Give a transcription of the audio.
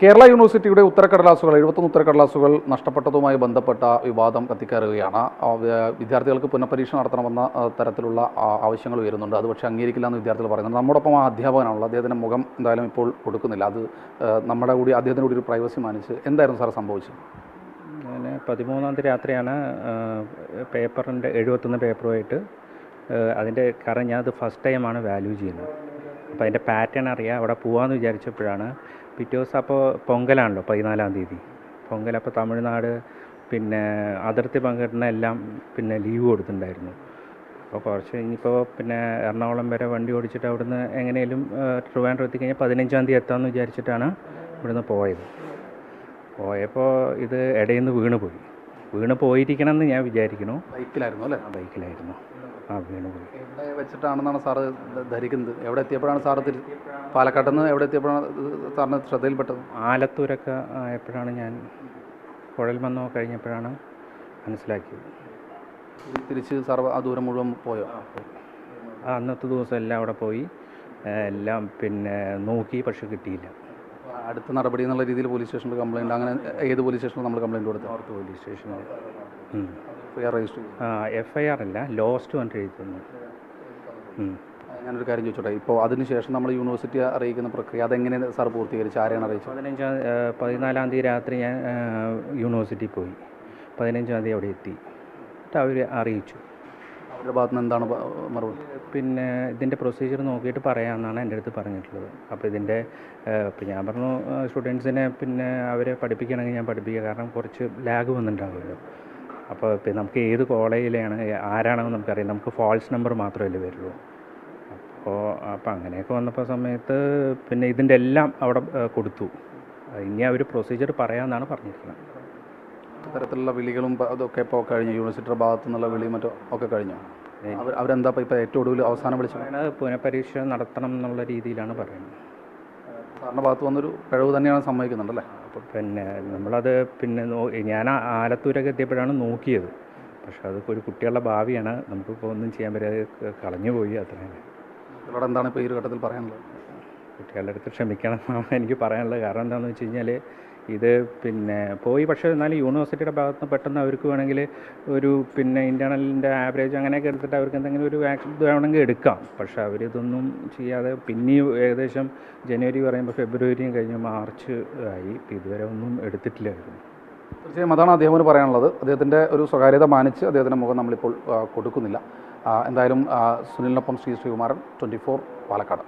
കേരള യൂണിവേഴ്സിറ്റിയുടെ ഉത്തരക്കടലാസുകൾ എഴുപത്തൊന്ന് ഉത്തരക്കടലാസുകൾ നഷ്ടപ്പെട്ടതുമായി ബന്ധപ്പെട്ട വിവാദം കത്തിക്കയറുകയാണ് വിദ്യാർത്ഥികൾക്ക് പുനഃപരീക്ഷ നടത്തണമെന്ന തരത്തിലുള്ള ആവശ്യങ്ങൾ ഉയരുന്നുണ്ട്. അത് പക്ഷേ അംഗീകരിക്കില്ല എന്ന് വിദ്യാർത്ഥികൾ പറയുന്നത് നമ്മോടൊപ്പം ആ അധ്യാപകനാണല്ലോ അദ്ദേഹത്തിന്റെ മുഖം എന്തായാലും ഇപ്പോൾ കൊടുക്കുന്നില്ല. അത് നമ്മുടെ കൂടി അദ്ദേഹത്തിന്റെ കൂടി ഒരു പ്രൈവസി മാനിച്ച് എന്തായിരുന്നു സാർ സംഭവിച്ചത്? അങ്ങനെ പതിമൂന്നാം തീയതി രാത്രിയാണ് പേപ്പറിന്റെ എഴുപത്തൊന്ന് പേപ്പറുമായിട്ട് അതിന്റെ കാരണം ഞാനത് ഫസ്റ്റ് ടൈമാണ് വാല്യൂ ചെയ്യുന്നത്. അപ്പോൾ അതിന്റെ പാറ്റേൺ അറിയാം അവിടെ പോകാമെന്ന് വിചാരിച്ചപ്പോഴാണ് പിറ്റേ ദിവസം അപ്പോൾ പൊങ്കലാണല്ലോ പതിനാലാം തീയതി. പൊങ്കൽ അപ്പോൾ തമിഴ്നാട് പിന്നെ അതിർത്തി പങ്കിടുന്ന എല്ലാം പിന്നെ ലീവ് കൊടുത്തിട്ടുണ്ടായിരുന്നു. അപ്പോൾ കുറച്ച് ഇനിയിപ്പോൾ പിന്നെ എറണാകുളം വരെ വണ്ടി ഓടിച്ചിട്ട് അവിടുന്ന് എങ്ങനെയും ട്രിവാൻഡ്രം എത്തിക്കഴിഞ്ഞാൽ പതിനഞ്ചാം തീയതി എത്താമെന്ന് വിചാരിച്ചിട്ടാണ് ഇവിടുന്ന് പോയത്. പോയപ്പോൾ ഇത് ഇടയിൽ നിന്ന് വീണ് പോയി. വീണ് പോയിരിക്കണം എന്ന് ഞാൻ വിചാരിക്കുന്നു. ബൈക്കിലായിരുന്നു അല്ലേ? ബൈക്കിലായിരുന്നു. ആ എവിടെ വെച്ചിട്ടാണെന്നാണ് സാറ് ധരിക്കുന്നത്. എവിടെ എത്തിയപ്പോഴാണ് സാറ് തിരി പാലക്കാട്ടിൽ നിന്ന് എവിടെ എത്തിയപ്പോഴാണ് സാറിന് ശ്രദ്ധയിൽപ്പെട്ടത്? ആലത്തൂരൊക്കെ ആയപ്പോഴാണ് ഞാൻ കുഴൽമന്നോ കഴിഞ്ഞപ്പോഴാണ് മനസ്സിലാക്കിയത്. തിരിച്ച് സാർ ആ ദൂരം മുഴുവൻ പോയോ? ആ അന്നത്തെ ദിവസം എല്ലാം അവിടെ പോയി. എല്ലാം പിന്നെ നോക്കി പക്ഷെ കിട്ടിയില്ല. അടുത്ത നടപടി എന്നുള്ള രീതിയിൽ പോലീസ് സ്റ്റേഷനിൽ കംപ്ലയിന്റ് അങ്ങനെ ഏത് പോലീസ് സ്റ്റേഷനിൽ നമ്മൾ കംപ്ലയിന്റ് കൊടുത്തു? നോർത്ത് പോലീസ് സ്റ്റേഷനിൽ. എഫ് ഐ ആർ അല്ല ലോസ്റ്റ് വന്നിട്ട് എഴുതുന്നു. ഞാനൊരു കാര്യം ചോദിച്ചോട്ടെ ഇപ്പോൾ അതിനുശേഷം നമ്മൾ യൂണിവേഴ്സിറ്റി അറിയിക്കുന്ന പ്രക്രിയ അതെങ്ങനെ സാർ പൂർത്തീകരിച്ച്? ആരെയാണ് അറിയിച്ചത്? പതിനഞ്ചാം പതിനാലാം തീയതി രാത്രി ഞാൻ യൂണിവേഴ്സിറ്റി പോയി. പതിനഞ്ചാം തീയതി അവിടെ എത്തി. അവർ അറിയിച്ചു. അവരുടെ ഭാഗത്ത് നിന്ന് എന്താണ് മറുപടി? പിന്നെ ഇതിന്റെ പ്രൊസീജിയർ നോക്കിയിട്ട് പറയാമെന്നാണ് എന്റെ അടുത്ത് പറഞ്ഞിട്ടുള്ളത്. അപ്പോൾ ഇതിന്റെ ഇപ്പം ഞാൻ പറഞ്ഞു സ്റ്റുഡൻസിനെ പിന്നെ അവരെ പഠിപ്പിക്കണമെങ്കിൽ ഞാൻ പഠിപ്പിക്കുക കാരണം കുറച്ച് ലാഗ് വന്നിട്ടുണ്ടാവുമല്ലോ. അപ്പോൾ ഇപ്പം നമുക്ക് ഏത് കോളേജിലാണ് ആരാണെന്ന് നമുക്കറിയാം. നമുക്ക് ഫോൾസ് നമ്പർ മാത്രമല്ലേ വരുള്ളൂ. അപ്പോൾ അപ്പോൾ അങ്ങനെയൊക്കെ വന്നപ്പോൾ സമയത്ത് പിന്നെ ഇതിന്റെ എല്ലാം അവിടെ കൊടുത്തു. ഇനി ഒരു പ്രൊസീജിയർ പറയാമെന്നാണ് പറഞ്ഞിരിക്കുന്നത്. തരത്തിലുള്ള വിളികളും അതൊക്കെ ഇപ്പോൾ കഴിഞ്ഞു. യൂണിവേഴ്സിറ്റിയുടെ ഭാഗത്തു നിന്നുള്ള വിളിയും മറ്റോ ഒക്കെ കഴിഞ്ഞു. അവരെന്താ ഇപ്പോൾ ഇപ്പോൾ ഏറ്റവും ഒടുവിൽ അവസാനം വിളിച്ചു പുനഃപരീക്ഷ നടത്തണം എന്നുള്ള രീതിയിലാണ് പറയുന്നത്. സാറിന്റെ ഭാഗത്ത് വന്നൊരു പിഴവ് തന്നെയാണ് സമ്മതിക്കുന്നുണ്ടല്ലേ? അപ്പോൾ പിന്നെ നമ്മളത് പിന്നെ ഞാൻ ആലത്തൂരൊക്കെ എത്തിയപ്പോഴാണ് നോക്കിയത്. പക്ഷെ അതിപ്പോൾ ഒരു കുട്ടികളുടെ ഭാവിയാണ്. നമുക്കിപ്പോൾ ഒന്നും ചെയ്യാൻ പറ്റാതെ കളഞ്ഞു പോയി അത്രയും നിങ്ങളോട് എന്താണ് ഇപ്പോൾ ഈ ഒരു ഘട്ടത്തിൽ പറയാനുള്ളത്? കുട്ടികളുടെ അടുത്ത് ക്ഷമിക്കണം എന്നാണ് എനിക്ക് പറയാനുള്ളത്. കാരണം എന്താണെന്ന് വെച്ച് കഴിഞ്ഞാൽ ഇത് പിന്നെ പോയി പക്ഷേ എന്നാലും യൂണിവേഴ്സിറ്റിയുടെ ഭാഗത്ത് നിന്ന് പെട്ടെന്ന് അവർക്ക് വേണമെങ്കിൽ ഒരു പിന്നെ ഇന്റേർണലിന്റെ ആവറേജ് അങ്ങനെയൊക്കെ എടുത്തിട്ട് അവർക്ക് എന്തെങ്കിലും ഒരു ആക്ഷൻ വേണമെങ്കിൽ എടുക്കാം. പക്ഷേ അവരിതൊന്നും ചെയ്യാതെ പിന്നെയും ഏകദേശം ജനുവരി പറയുമ്പോൾ ഫെബ്രുവരിയും കഴിഞ്ഞ് മാർച്ച് ആയി. ഇതുവരെ ഒന്നും എടുത്തിട്ടില്ലായിരുന്നു. തീർച്ചയായും അതാണ് അദ്ദേഹത്തിന് പറയാനുള്ളത്. അദ്ദേഹത്തിന്റെ ഒരു സ്വകാര്യത മാനിച്ച് അദ്ദേഹത്തിന്റെ മുഖം നമ്മളിപ്പോൾ കൊടുക്കുന്നില്ല. എന്തായാലും സുനിലിനൊപ്പം ശ്രീ ശ്രീകുമാരൻ ട്വന്റി ഫോർ പാലക്കാട്.